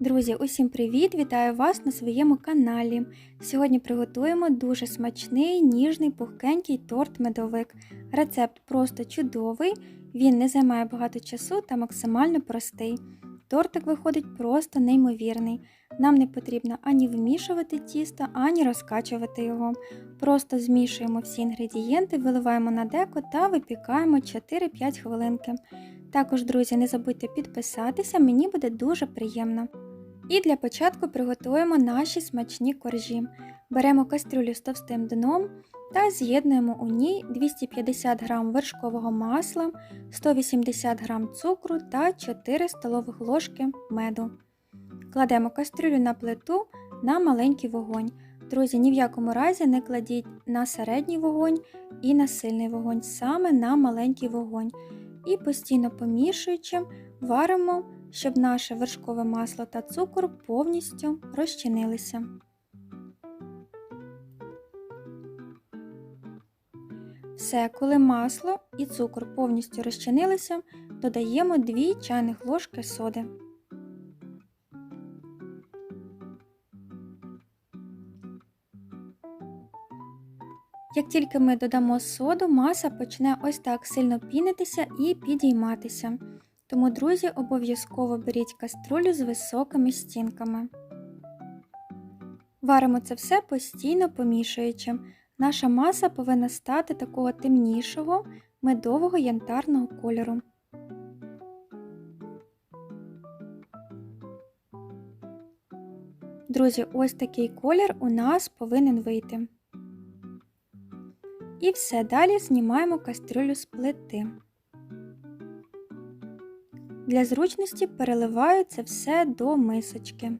Друзі, усім привіт! Вітаю вас на своєму каналі. Сьогодні приготуємо дуже смачний, ніжний, пухкенький торт-медовик. Рецепт просто чудовий, він не займає багато часу та максимально простий. Тортик виходить просто неймовірний. Нам не потрібно ані вмішувати тісто, ані розкачувати його. Просто змішуємо всі інгредієнти, виливаємо на деко та випікаємо 4-5 хвилинки. Також, друзі, не забудьте підписатися, мені буде дуже приємно. І для початку приготуємо наші смачні коржі. Беремо кастрюлю з товстим дном та з'єднуємо у ній 250 г вершкового масла, 180 г цукру та 4 столових ложки меду. Кладемо кастрюлю на плиту на маленький вогонь. Друзі, ні в якому разі не кладіть на середній вогонь і на сильний вогонь, саме на маленький вогонь. І постійно помішуючи, варимо, щоб наше вершкове масло та цукор повністю розчинилися. Все, коли масло і цукор повністю розчинилися, додаємо 2 чайних ложки соди. Як тільки ми додамо соду, маса почне ось так сильно пінитися і підійматися. Тому, друзі, обов'язково беріть каструлю з високими стінками. Варимо це все постійно помішуючи. Наша маса повинна стати такого темнішого, медового янтарного кольору. Друзі, ось такий колір у нас повинен вийти. І все, далі знімаємо кастрюлю з плити. Для зручності переливаю це все до мисочки.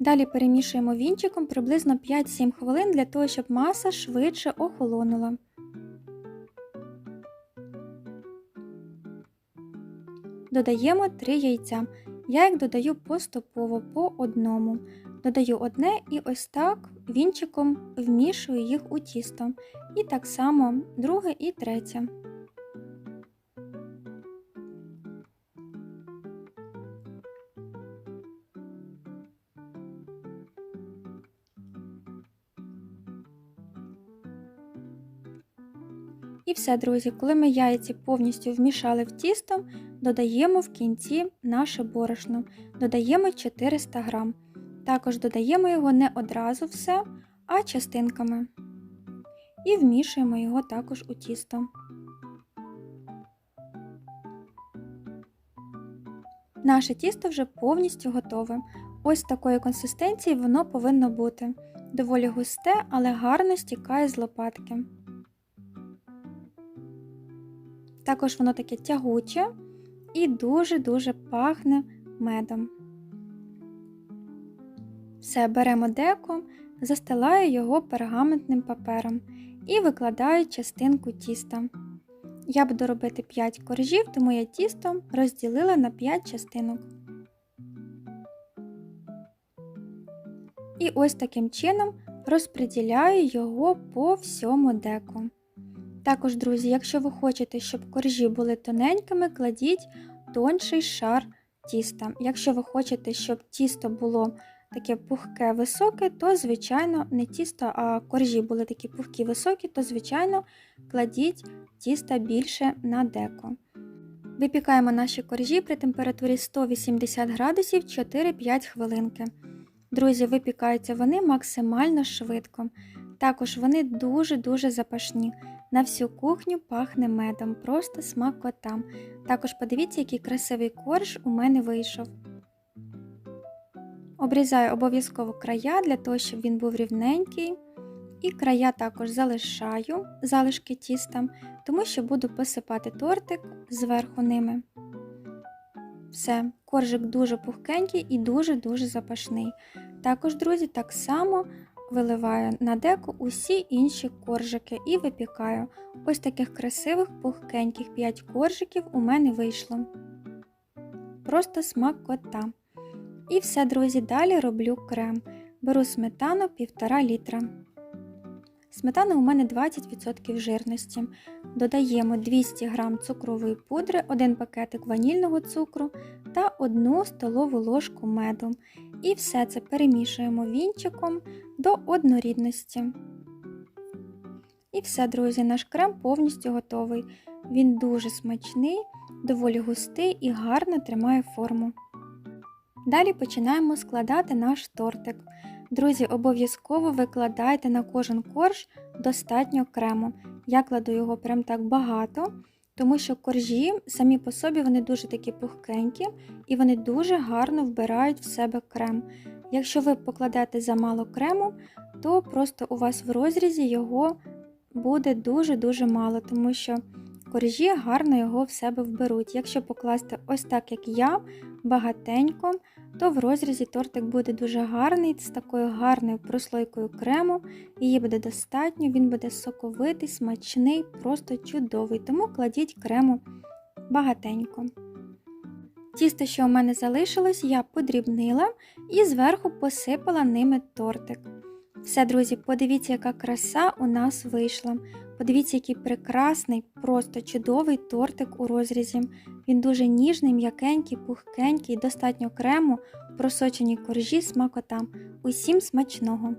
Далі перемішуємо вінчиком приблизно 5-7 хвилин для того, щоб маса швидше охолонула. Додаємо 3 яйця. Я їх додаю поступово по одному. Додаю одне і ось так вінчиком вмішую їх у тісто. І так само друге і третє. І все, друзі, коли ми яйці повністю вмішали в тісто, додаємо в кінці наше борошно, додаємо 400 грам. Також додаємо його не одразу все, а частинками. І вмішуємо його також у тісто. Наше тісто вже повністю готове. Ось такої консистенції воно повинно бути. Доволі густе, але гарно стікає з лопатки. Також воно таке тягуче і дуже-дуже пахне медом. Все, беремо деко, застилаю його пергаментним папером і викладаю частинку тіста. Я буду робити 5 коржів, тому я тісто розділила на 5 частинок. І ось таким чином розподіляю його по всьому деку. Також, друзі, якщо ви хочете, щоб коржі були тоненькими, кладіть тонший шар тіста. Якщо ви хочете, щоб тісто було таке пухке високе, то, звичайно, не тісто, а коржі були такі пухкі високі, то, звичайно, кладіть тіста більше на деко. Випікаємо наші коржі при температурі 180 градусів 4-5 хвилинки. Друзі, випікаються вони максимально швидко. Також вони дуже-дуже запашні. На всю кухню пахне медом, просто смакота. Також подивіться, який красивий корж у мене вийшов. Обрізаю обов'язково края для того, щоб він був рівненький. І края також залишаю залишки тіста, тому що буду посипати тортик зверху ними. Все, коржик дуже пухкенький і дуже-дуже запашний. Також, друзі, так само виливаю на деку усі інші коржики і випікаю. Ось таких красивих пухкеньких 5 коржиків у мене вийшло. Просто смакота. І все, друзі, далі роблю крем. Беру сметану 1,5 літра. Сметана у мене 20% жирності. Додаємо 200 г цукрової пудри, 1 пакетик ванільного цукру та 1 столову ложку меду. І все це перемішуємо вінчиком до однорідності. І все, друзі, наш крем повністю готовий. Він дуже смачний, доволі густий і гарно тримає форму. Далі починаємо складати наш тортик. Друзі, обов'язково викладайте на кожен корж достатньо крему. Я кладу його прям так багато, тому що коржі самі по собі вони дуже такі пухкенькі і вони дуже гарно вбирають в себе крем. Якщо ви покладете замало крему, то просто у вас в розрізі його буде дуже-дуже мало, тому що коржі гарно його в себе вберуть. Якщо покласти ось так, як я, багатенько, то в розрізі тортик буде дуже гарний, з такою гарною прослойкою крему. Її буде достатньо, він буде соковитий, смачний, просто чудовий, тому кладіть крему багатенько. Тісто, що у мене залишилось, я подрібнила і зверху посипала ними тортик. Все, друзі, подивіться, яка краса у нас вийшла. Подивіться, який прекрасний, просто чудовий тортик у розрізі. Він дуже ніжний, м'якенький, пухкенький, достатньо крему, просочені коржі смакота. Усім смачного!